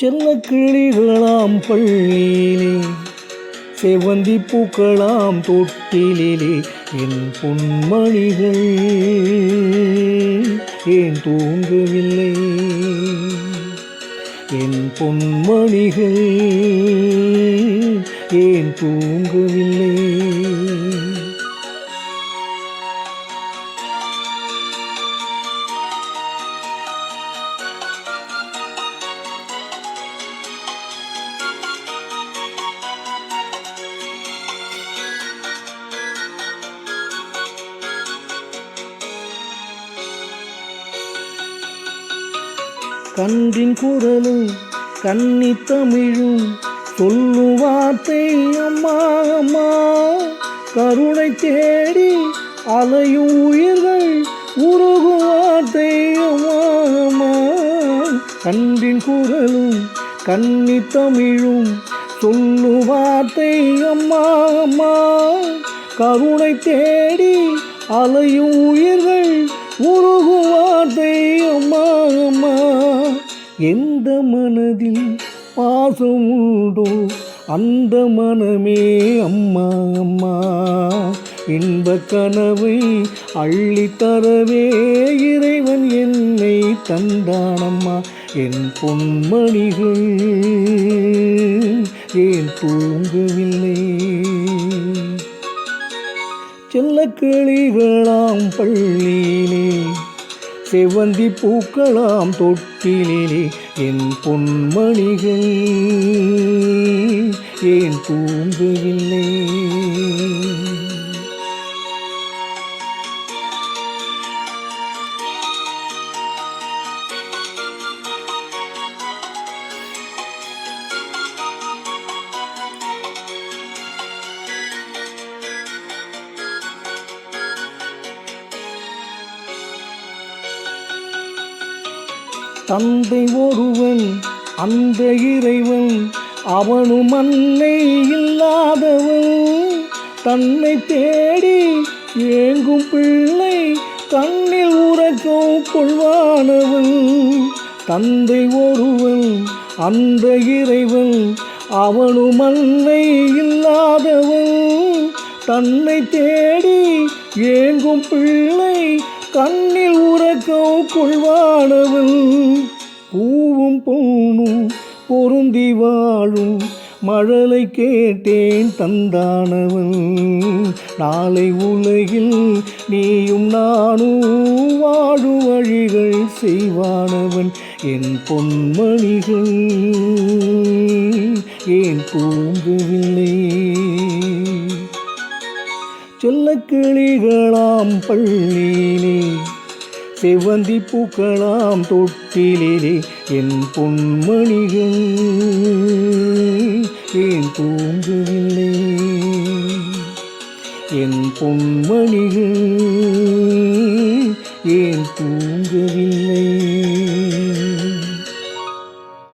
செல்ல கிளிகளாம் பள்ளியிலே செவந்தி பூக்களாம் தொட்டிலே என் பொன்மணிகள். ஏன் தூங்கவில்லை என் பொன்மணிகள். ஏன் தூங்கவில்லை கன்றின் குரலும் கன்னி தமிழும் சொல்லும் வார்த்தை அம்மா அம்மா கருணை தேடி அலையும் உயிர்கள் உருகும் வார்த்தை அம்மா அம்மா. கன்றின் குரலும் கன்னி தமிழும் சொல்லும் வார்த்தை அம்மா அம்மா. கருணை தேடி அலையும் உயிர்கள் உருகும் வார்த்தை அம்மா அம்மா. எந்த மனதில் பாசம் உண்டோ அந்த மனமே அம்மா அம்மா. இன்ப கனவை அள்ளித்தரவே இறைவன் என்னை தந்தானம்மா என் பொன்மணிகள் ஏன் தூங்கவில்லை? செல்லக்கிளிகளாம் பள்ளியிலே செவ்வந்தி பூக்கலாம் தொட்டிலே என் பொன்மணிகள். ஏன் தூங்குகில்லை தந்தை ஒருவன் அந்த இறைவன் அவனும் அன்னை இல்லாதவன். தன்னை தேடி ஏங்கும் பிள்ளை கண்ணில் உறக்கம் கொள்வானவன். தந்தை ஒருவன் அந்த இறைவன் அவனும் அன்னை இல்லாதவன். தன்னை தேடி ஏங்கும் பிள்ளை கண்ணில் உறக்கம் கொள்வானவன் பூவும் பொண்ணும் பொருந்தி வாழும். மழலை கேட்டேன் தந்தானவன். நாளை உலகில் நீயும் நானும் வாழும் வழிகள் செய்வானவன். என் பொன்மணிகள் ஏன் தூங்கவில்லை? செல்லக்கிளிகளாம் பள்ளியிலே செவந்தி பூக்களாம் தொட்டிலே என் பொன்மணிகள். ஏன் தூங்குவில்லை என் பொன்மணிகள். ஏன் தூங்குவில்லை?